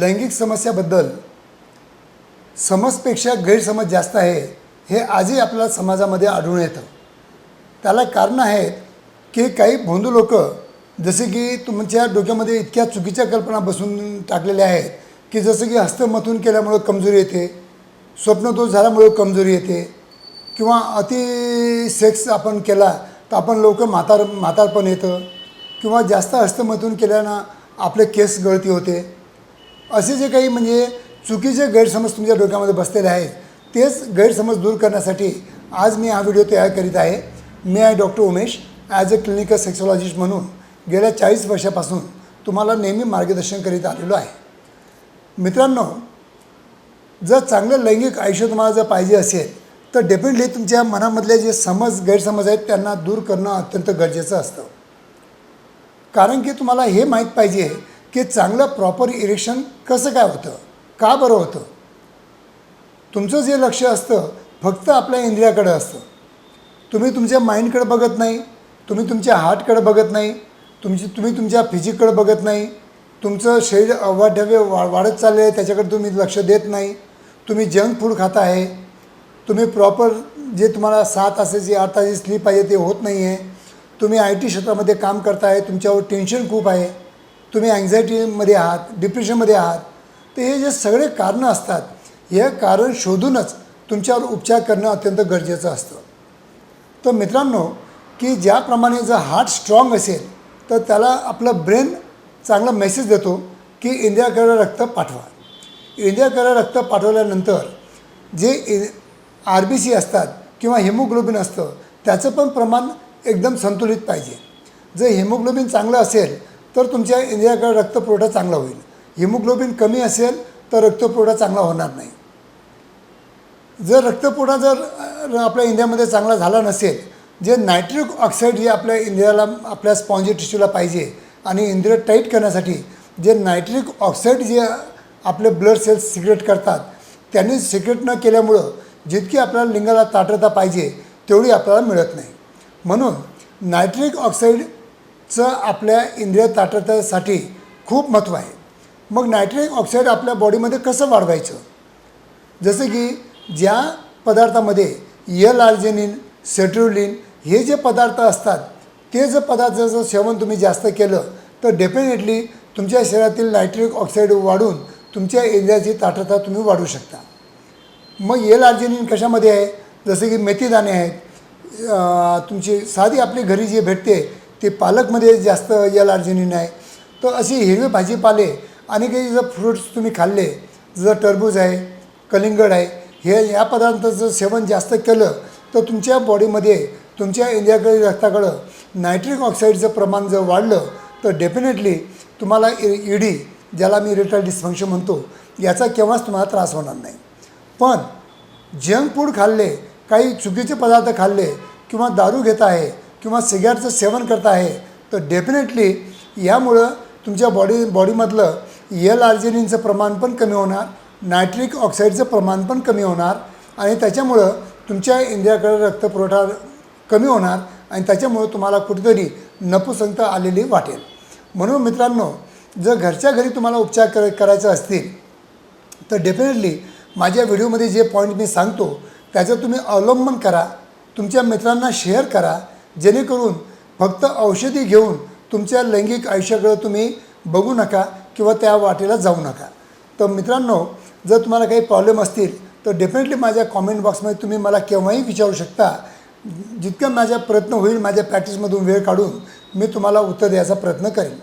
लैंगिक समस्याबद्दल समजपेक्षा गैरसमज जास्त आहे हे आजही आपल्याला समाजामध्ये आढळून येतं. त्याला कारण आहे की काही भोंदू लोक जसे की तुमच्या डोक्यामध्ये इतक्या चुकीच्या कल्पना बसून टाकलेल्या आहेत की जसं की हस्तमथून केल्यामुळं कमजोरी येते स्वप्नदोष झाल्यामुळं कमजोरी येते किंवा अति सेक्स आपण केला तर आपण लवकर म्हातार म्हातारपण येतं किंवा जास्त हस्तमथून केल्यानं आपले केस गळती होते. असे जे काही म्हणजे चुकीचे गैरसमज तुमच्या डोक्यामध्ये बसलेले आहेत तेच गैरसमज दूर करण्यासाठी आज मी हा व्हिडिओ तयार करीत आहे. मी आहे doctor Umesh as a clinical sexologist म्हणून गेल्या चाळीस वर्षापासून तुम्हाला नेहमी मार्गदर्शन करीत आलेलो आहे. मित्रांनो जर चांगलं लैंगिक आयुष्य तुम्हाला जर पाहिजे असेल तर डेफिनेटली तुमच्या मनामधले जे समज गैरसमज आहेत त्यांना दूर करणं अत्यंत गरजेचं असतं. कारण की तुम्हाला हे माहीत पाहिजे की चांगलं प्रॉपर इरेक्शन कसं काय होतं? का बरं होतं? तुमचं जे लक्ष असतं फक्त आपल्या इंद्रियाकडं असतं. तुम्ही तुमच्या माइंडकडे बघत नाही तुम्ही तुमच्या हार्टकडे बघत नाही तुमची तुम्ही तुमच्या फिजिककडे बघत नाही तुमचं शरीर अवाढव्य वा वाढत चाललं आहे त्याच्याकडे तुम्ही लक्ष देत नाही तुम्ही जंक फूड खाता आहे तुम्ही प्रॉपर जे तुम्हाला सहा तासाची आठ तासाची स्लीप पाहिजे ते होत नाही आहे तुम्ही आय टी क्षेत्रामध्ये काम करताय तुमच्यावर टेन्शन खूप आहे तुम्ही अँझायटीमध्ये आहात डिप्रेशनमध्ये आहात तर हे जे सगळे कारणं असतात हे कारण शोधूनच तुमच्यावर उपचार करणं अत्यंत गरजेचं असतं. तर मित्रांनो की ज्याप्रमाणे जर हार्ट स्ट्रॉंग असेल तर त्याला आपलं ब्रेन चांगला मेसेज देतो की इंडियाकडे रक्त पाठवा. इंडियाकडे रक्त पाठवल्यानंतर जे आर बी सी असतात किंवा हिमोग्लोबिन असतं त्याचं पण प्रमाण एकदम संतुलित पाहिजे. जर हिमोग्लोबिन चांगलं असेल तर तुमच्या इंडियाकडे रक्तपुरवठा चांगला होईल. हिमोग्लोबिन कमी असेल तर रक्तपुरवठा चांगला होणार नाही. जर रक्तपुरवठा जर आपल्या इंडियामध्ये चांगला झाला नसेल जे नायट्रिक ऑक्साईड जे आपल्या इंद्रियाला आपल्या स्पॉन्जी टिश्यूला पाहिजे आणि इंद्रिय टाईट करण्यासाठी जे नायट्रिक ऑक्साईड जे आपले ब्लड सेल्स सिक्रेट करतात त्यांनी सिक्रेट न केल्यामुळं जितकी आपल्याला लिंगाला ताटरता पाहिजे तेवढी आपल्याला मिळत नाही. म्हणून नायट्रिक ऑक्साईड चं आपल्या इंद्रिय ताटतासाठी खूप महत्त्व आहे. मग नायट्रिक ऑक्साईड आपल्या बॉडीमध्ये कसं वाढवायचं? जसं की ज्या पदार्थामध्ये यल आर्जेनिन सेट्रुलिन हे जे पदार्थ असतात ते जर पदार्थाचं सेवन तुम्ही जास्त केलं तर डेफिनेटली तुमच्या शरीरातील नायट्रिक ऑक्साईड वाढून तुमच्या इंद्रियाची ताठरता तुम्ही वाढवू शकता. मग एल आर्जेनिन कशामध्ये आहे? जसं की मेथीदाणे आहेत. तुमची साधी आपली घरी जी भेटते ते पालकमध्ये जास्त यल आर्जेनिन आहे तर अशी हिरवे भाजीपाले आणि काही जर फ्रुट्स तुम्ही खाल्ले जर टरबूज आहे कलिंगड आहे हे या पदार्थाचं सेवन जास्त केलं तर तुमच्या बॉडीमध्ये तुमच्या इंडियाकडे रक्ताकडं नायट्रिक ऑक्साईडचं प्रमाण जर वाढलं तर डेफिनेटली तुम्हाला इ डी ज्याला मी इरेक्टाईल डिस्फंक्शन म्हणतो याचा केव्हाच तुम्हाला त्रास होणार नाही. पण जंक फूड खाल्ले काही चुकीचे पदार्थ खाल्ले किंवा दारू घेत आहे किंवा सिगारेटचं सेवन करत आहे तर डेफिनेटली यामुळं तुमच्या बॉडी बॉडीमधलं यल आर्जेनिनचं प्रमाण पण कमी होणार नायट्रिक ऑक्साईडचं प्रमाण पण कमी होणार आणि त्याच्यामुळं तुमच्या इंद्रियाकडे रक्तपुरवठा कमी होणार आणि त्याच्यामुळं तुम्हाला कुठेतरी नपुसंत आलेली वाटेल. म्हणून मित्रांनो जर घरच्या घरी तुम्हाला उपचार कर करायचे असतील तर डेफिनेटली माझ्या व्हिडिओमध्ये जे पॉईंट मी सांगतो त्याचं तुम्ही अवलंबन करा तुमच्या मित्रांना शेअर करा जेणेकरून फक्त औषधी घेऊन तुमच्या लैंगिक आयुष्याकडे तुम्ही बघू नका किंवा त्या वाटेला जाऊ नका. तर मित्रांनो जर तुम्हाला काही प्रॉब्लेम असतील तर डेफिनेटली माझ्या कॉमेंट बॉक्समध्ये तुम्ही मला केव्हाही विचारू शकता. जितकं माझा प्रयत्न होईल माझ्या प्रॅक्टिसमधून वेळ काढून मी तुम्हाला उत्तर द्यायचा प्रयत्न करेन.